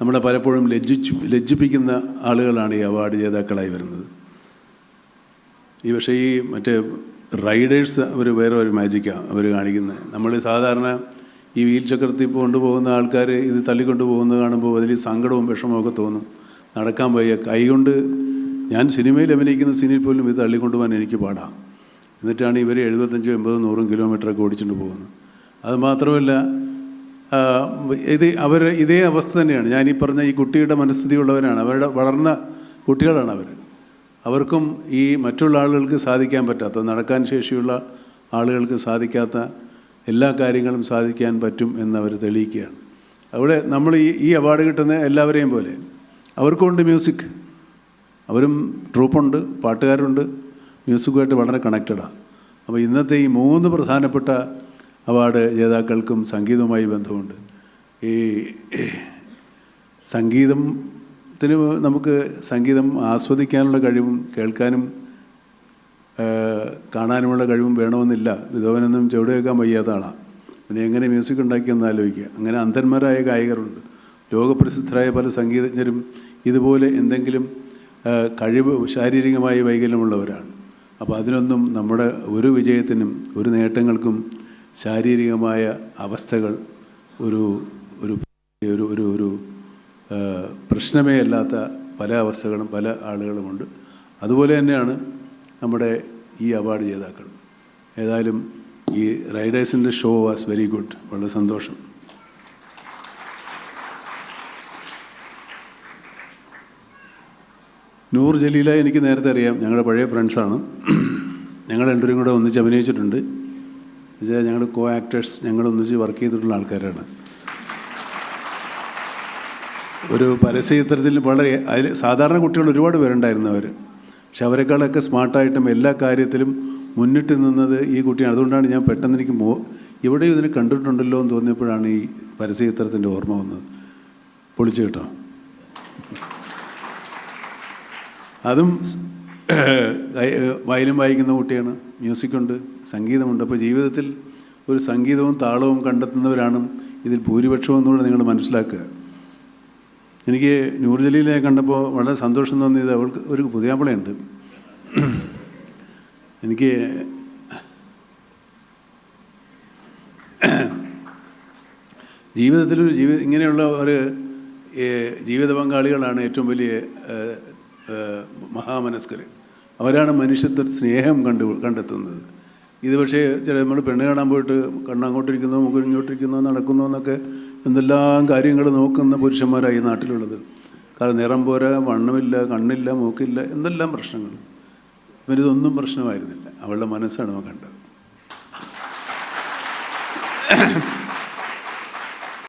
നമ്മളെ പലപ്പോഴും ലജ്ജിച്ചു ലജ്ജിപ്പിക്കുന്ന ആളുകളാണ് ഈ അവാർഡ് ജേതാക്കളായി വരുന്നത്. ഈ പക്ഷേ ഈ മറ്റേ റൈഡേഴ്സ് അവർ വേറെ ഒരു മാജിക്കാണ് അവർ കാണിക്കുന്നത് നമ്മൾ സാധാരണ ഈ വീൽ ചക്രത്തിൽ കൊണ്ടുപോകുന്ന ആൾക്കാർ ഇത് തള്ളിക്കൊണ്ട് പോകുന്നത് കാണുമ്പോൾ അതിൽ സങ്കടവും വിഷമവും ഒക്കെ തോന്നും. നടക്കാൻ വയ്യ. കൈകൊണ്ട് ഞാൻ സിനിമയിൽ അഭിനയിക്കുന്ന സിനിമയിൽ പോലും ഇത് തള്ളിക്കൊണ്ടു പോകാൻ എനിക്ക് പാടാം. എന്നിട്ടാണ് ഇവർ എഴുപത്തഞ്ചോ എൺപതോ നൂറും കിലോമീറ്ററൊക്കെ ഓടിച്ചുകൊണ്ട് പോകുന്നത്. അത് മാത്രമല്ല ഇത് അവർ ഇതേ അവസ്ഥ തന്നെയാണ്. ഞാൻ ഈ പറഞ്ഞ ഈ കുട്ടിയുടെ മനസ്ഥിതി ഉള്ളവരാണ് അവരുടെ വളർന്ന കുട്ടികളാണ് അവർ. അവർക്കും ഈ മറ്റുള്ള ആളുകൾക്ക് സാധിക്കാൻ പറ്റാത്ത നടക്കാൻ ശേഷിയുള്ള ആളുകൾക്ക് സാധിക്കാത്ത എല്ലാ കാര്യങ്ങളും സാധിക്കാൻ പറ്റും എന്നവർ തെളിയിക്കുകയാണ്. അവിടെ നമ്മൾ ഈ ഈ അവാർഡ് കിട്ടുന്ന എല്ലാവരെയും പോലെ അവർക്കുണ്ട് മ്യൂസിക് അവരും ട്രൂപ്പുണ്ട് പാട്ടുകാരുണ്ട്. മ്യൂസിക്കുമായിട്ട് വളരെ കണക്റ്റഡാണ് അപ്പോൾ ഇന്നത്തെ ഈ മൂന്ന് പ്രധാനപ്പെട്ട അവാർഡ് ജേതാക്കൾക്കും സംഗീതവുമായി ബന്ധമുണ്ട്. ഈ സംഗീതത്തിന് നമുക്ക് സംഗീതം ആസ്വദിക്കാനുള്ള കഴിവും കേൾക്കാനും കാണാനുമുള്ള കഴിവും വേണമെന്നില്ല. വിധവനൊന്നും ചുവടുവെക്കാൻ വയ്യാത്ത ആളാണ് പിന്നെ എങ്ങനെ മ്യൂസിക് ഉണ്ടാക്കിയെന്ന് ആലോചിക്കുക. അങ്ങനെ അന്ധന്മാരായ ഗായകരുണ്ട്. ലോകപ്രസിദ്ധരായ പല സംഗീതജ്ഞരും ഇതുപോലെ എന്തെങ്കിലും കഴിവ് ശാരീരികമായി വൈകല്യമുള്ളവരാണ്. അപ്പോൾ അതിനൊന്നും നമ്മുടെ ഒരു വിജയത്തിനും ഒരു നേട്ടങ്ങൾക്കും ശാരീരികമായ അവസ്ഥകൾ ഒരു ഒരു ഒരു ഒരു ഒരു പ്രശ്നമേ അല്ലാത്ത പല അവസ്ഥകളും പല ആളുകളുമുണ്ട്. അതുപോലെ തന്നെയാണ് നമ്മുടെ ഈ അവാർഡ് ജേതാക്കൾ. ഏതായാലും ഈ റൈഡേഴ്സിന്റെ ഷോ വാസ് വെരി ഗുഡ്. വളരെ സന്തോഷം. നൂർ ജലീല എനിക്ക് നേരത്തെ അറിയാം. ഞങ്ങളുടെ പഴയ ഫ്രണ്ട്സാണ്. ഞങ്ങൾ രണ്ടുപേരും കൂടെ ഒന്നിച്ച് അഭിനയിച്ചിട്ടുണ്ട്. എന്നുവെച്ചാൽ ഞങ്ങൾ കോ ആക്ടേഴ്സ് ഞങ്ങൾ ഒന്നിച്ച് വർക്ക് ചെയ്തിട്ടുള്ള ആൾക്കാരാണ്. ഒരു പരസ്യചിത്രത്തിൽ വളരെ അതിൽ സാധാരണ കുട്ടികൾ ഒരുപാട് പേരുണ്ടായിരുന്നു അവർ പക്ഷെ അവരെക്കാളൊക്കെ സ്മാർട്ടായിട്ടും എല്ലാ കാര്യത്തിലും മുന്നിട്ട് നിന്നത് ഈ കുട്ടിയാണ്. അതുകൊണ്ടാണ് ഞാൻ പെട്ടെന്ന് എനിക്ക് മോ ഇവിടെയും ഇതിനെ കണ്ടിട്ടുണ്ടല്ലോ എന്ന് തോന്നിയപ്പോഴാണ് ഈ പരസ്യചിത്രത്തിന്റെ ഓർമ്മ വന്നത്. പൊളിച്ചു കേട്ടോ. അതും വയലിൻ വായിക്കുന്ന കുട്ടിയാണ്. മ്യൂസിക്കുണ്ട് സംഗീതമുണ്ട്. അപ്പോൾ ജീവിതത്തിൽ ഒരു സംഗീതവും താളവും കണ്ടെത്തുന്നവരാണ് ഇതിൽ ഭൂരിപക്ഷവും എന്നുകൂടെ നിങ്ങൾ മനസ്സിലാക്കുക. എനിക്ക് ന്യൂഡൽഹിയിലെ കണ്ടപ്പോൾ വളരെ സന്തോഷം തോന്നിയത് അവൾക്ക് ഒരു പുതിയാപ്പിളയുണ്ട്. എനിക്ക് ജീവിതത്തിലൊരു ജീവി ഇങ്ങനെയുള്ള ഒരു ജീവിത പങ്കാളികളാണ് ഏറ്റവും വലിയ മഹാമനസ്കർ അവരാണ് മനുഷ്യത്വ സ്നേഹം കണ്ടു കണ്ടെത്തുന്നത്. ഇത് പക്ഷേ ചില നമ്മൾ പെണ്ണ് കാണാൻ പോയിട്ട് കണ്ണങ്ങോട്ടിരിക്കുന്നോ മുഖം ഇങ്ങോട്ടിരിക്കുന്നോ നടക്കുന്നോ എന്നൊക്കെ എന്തെല്ലാം കാര്യങ്ങൾ നോക്കുന്ന പുരുഷന്മാരായി നാട്ടിലുള്ളത്. കാരണം നിറം പോരാ വണ്ണമില്ല കണ്ണില്ല മൂക്കില്ല എന്തെല്ലാം പ്രശ്നങ്ങൾ. ഇവരിതൊന്നും പ്രശ്നമായിരുന്നില്ല. അവളുടെ മനസ്സാണ് നമ്മൾ കണ്ടത്.